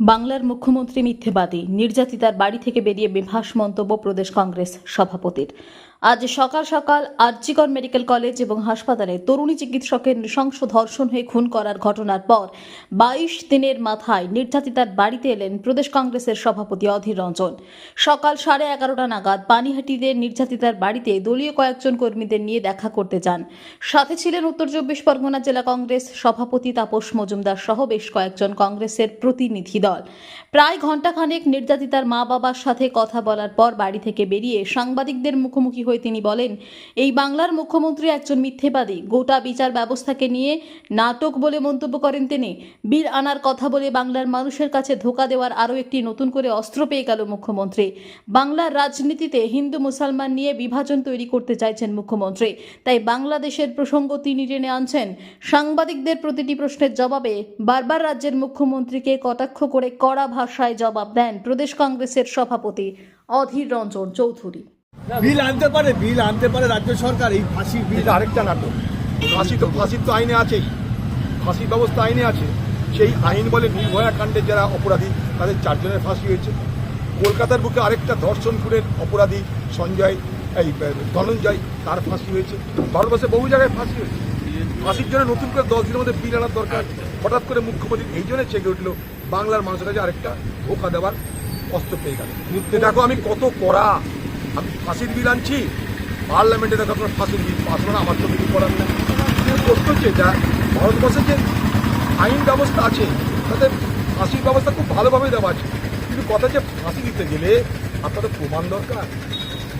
বাংলার মুখ্যমন্ত্রী মিথ্যেবাদী নির্যাতিতার বাড়ি থেকে বেরিয়ে বিভাস মন্তব্য প্রদেশ কংগ্রেস সভাপতির। আজ সকাল সকাল আরজিকর মেডিকেল কলেজ এবং হাসপাতালে তরুণী চিকিৎসকের নৃশংস ধর্ষণ হয়ে খুন করার ঘটনার পর বাইশ দিনের মাথায় নির্যাতিতার বাড়িতে এলেন প্রদেশ কংগ্রেসের সভাপতি অধীর রঞ্জন। সকাল সাড়ে এগারোটা নাগাদ পানিহাটিতে নির্যাতিতার বাড়িতে দলীয় কয়েকজন কর্মীদের নিয়ে দেখা করতে যান। সাথে ছিলেন উত্তর চব্বিশ পরগনা জেলা কংগ্রেস সভাপতি তাপস মজুমদার সহ বেশ কয়েকজন কংগ্রেসের প্রতিনিধি দল। প্রায় ঘণ্টাখানেক নির্যাতিতার মা বাবার সাথে কথা বলার পর বাড়ি থেকে বেরিয়ে সাংবাদিকদের মুখোমুখি হয়ে তিনি বলেন, এই বাংলার মুখ্যমন্ত্রী একজন মিথ্যেবাদী। গোটা বিচার ব্যবস্থাকে নিয়ে নাটক বলে মন্তব্য করেন তিনি। বীর আনার কথা বলে বাংলার মানুষের কাছে ধোকা দেওয়ার আরও একটি নতুন করে অস্ত্র পেয়ে গেল মুখ্যমন্ত্রী। বাংলার রাজনীতিতে হিন্দু মুসলমান নিয়ে বিভাজন তৈরি করতে চাইছেন মুখ্যমন্ত্রী। তাই বাংলাদেশের প্রসঙ্গ তিনি টেনে আনছেন। সাংবাদিকদের প্রতিটি প্রশ্নের জবাবে বারবার রাজ্যের মুখ্যমন্ত্রীকে কটাক্ষ করে কড়া ভাষায় জবাব দেন প্রদেশ কংগ্রেসের সভাপতি অধীর রঞ্জন চৌধুরী। বিল আনতে পারে, বিল আনতে পারে রাজ্য সরকার, এই ফাঁসির বিল। আরেকটা নাটক। ফাঁসি তো ফাঁসির তো আইনে আছেই। ফাঁসির ব্যবস্থা আইনে আছে। সেই আইন বলে নির্ভয়া কাণ্ডের যারা অপরাধী, তাদের চারজনের ফাঁসি হয়েছে। কলকাতার বুকে আরেকটা ধর্ষণ খুনের অপরাধী সঞ্জয়, এই ধনঞ্জয়, তার ফাঁসি হয়েছে। ভারতবর্ষে বহু জায়গায় ফাঁসি হয়েছে। ফাঁসির জন্য নতুন করে দশ দিনের মধ্যে বিল আনার দরকার। হঠাৎ করে মুখ্যমন্ত্রী এই জন্য চেকে উঠল, বাংলার মানুষের কাছে আরেকটা ধোকা দেওয়ার অস্ত্র পেয়ে গেল। দেখো আমি কত কড়া। আমি ফাঁসির বিল আনছি। পার্লামেন্টে দেখো আপনার ফাঁসির বিল। পাস আমার তো কিছু করার কিন্তু প্রশ্ন হচ্ছে, যা ভারতবর্ষের যে আইন ব্যবস্থা আছে, তাতে ফাঁসির ব্যবস্থা খুব ভালোভাবে দেওয়া আছে। কিন্তু কথা যে ফাঁসি দিতে গেলে আপনাদের প্রমাণ দরকার।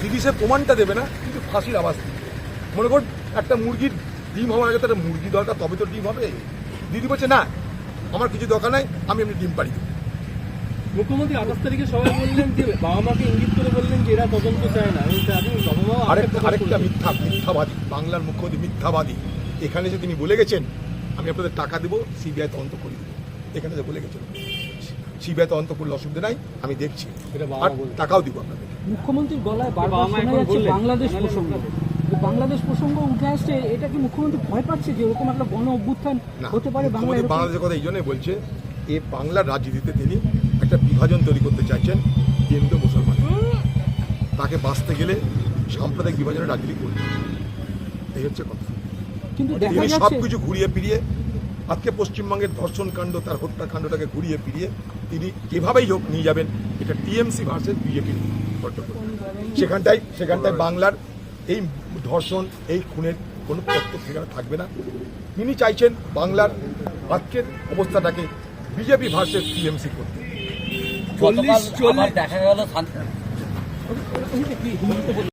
দিদি সে প্রমাণটা দেবে না, কিন্তু ফাঁসির আওয়াজ মনে করুন, একটা মুরগির ডিম হওয়ার আগে তো একটা মুরগি দরকার, তবে তো ডিম হবে। দিদি বলছে, না, আমার কিছু দরকার নাই, আমি এমনি ডিম পাড়ি মুখ্যমন্ত্রী আঠাশ তারিখে সবাই বললেন যে বাবা মাকে ইঙ্গিত করে বললেন যে এরা তদন্ত চায় না। আরেকটা আরেকটা মিথ্যা মিথ্যাবাদী বাংলার মুখ্যমন্ত্রী মিথ্যাবাদী। এখানে যে তিনি বলে গেছেন আমি আপনাদের টাকা দেবো সিবিআই তদন্ত করে দেবো। এখানে যে বলে গেছেন সিবিআই তদন্ত করলে অসুবিধা নাই আমি দেখছি। এটা আর টাকাও দিব আপনাদের। মুখ্যমন্ত্রীর গলায় বারবার শোনা যাচ্ছে বাংলাদেশ প্রসঙ্গ। বাংলাদেশ প্রসঙ্গ উঠে আসছে এটা কি মুখ্যমন্ত্রী ভয় পাচ্ছে যে এরকম একটা গণ অভ্যুত্থান না হতে পারে বাংলাদেশের কথা এই জন্যই বলছে এ বাংলার রাজনীতিতে তিনি একটা বিভাজন তৈরি করতে চাইছেন হিন্দু মুসলমান। তাকে বাঁচতে গেলে সাম্প্রদায়িক বিভাজনের রাজনীতি করতে এই হচ্ছে কথা। কিন্তু তিনি সব কিছু ঘুরিয়ে ফিরিয়ে আজকে পশ্চিমবঙ্গের ধর্ষণ কাণ্ড তার হত্যাকাণ্ডটাকে ঘুরিয়ে ফিরিয়ে তিনি যেভাবেই হোক নিয়ে যাবেন এটা টিএমসি ভার্সেস বিজেপি সেখানটায় সেখানটায় বাংলার এই ধর্ষণ এই খুনের কোনো প্রত্যেক সেখানে থাকবে না। তিনি চাইছেন বাংলার আজকের অবস্থাটাকে বিজেপি ভার্সেস টিএমসি করতে। দেখা গেল